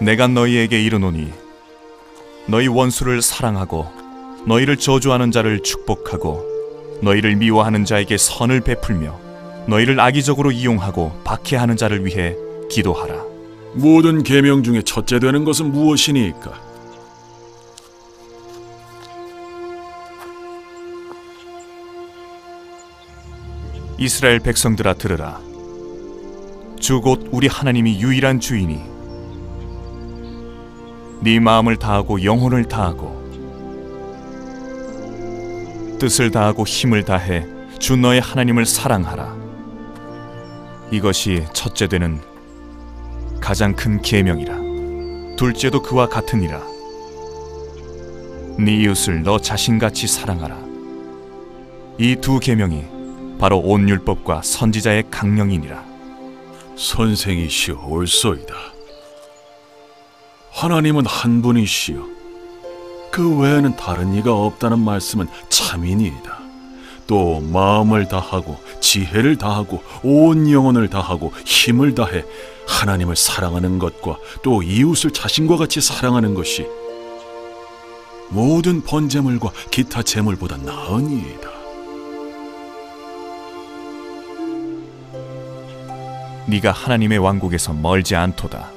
내가 너희에게 이르노니 너희 원수를 사랑하고 너희를 저주하는 자를 축복하고 너희를 미워하는 자에게 선을 베풀며 너희를 악의적으로 이용하고 박해하는 자를 위해 기도하라. 모든 계명 중에 첫째 되는 것은 무엇이니까? 이스라엘 백성들아 들으라. 주 곧 우리 하나님이 유일한 주이니 네 마음을 다하고 영혼을 다하고 뜻을 다하고 힘을 다해 주 너의 하나님을 사랑하라. 이것이 첫째 되는 가장 큰 계명이라. 둘째도 그와 같으니라. 네 이웃을 너 자신같이 사랑하라. 이 두 계명이 바로 온 율법과 선지자의 강령이니라. 선생이시여 옳소이다. 하나님은 한 분이시여. 그 외에는 다른 이가 없다는 말씀은 참이니이다. 또 마음을 다하고 지혜를 다하고 온 영혼을 다하고 힘을 다해 하나님을 사랑하는 것과 또 이웃을 자신과 같이 사랑하는 것이 모든 번제물과 기타 제물보다 나으니이다. 네가 하나님의 왕국에서 멀지 않도다.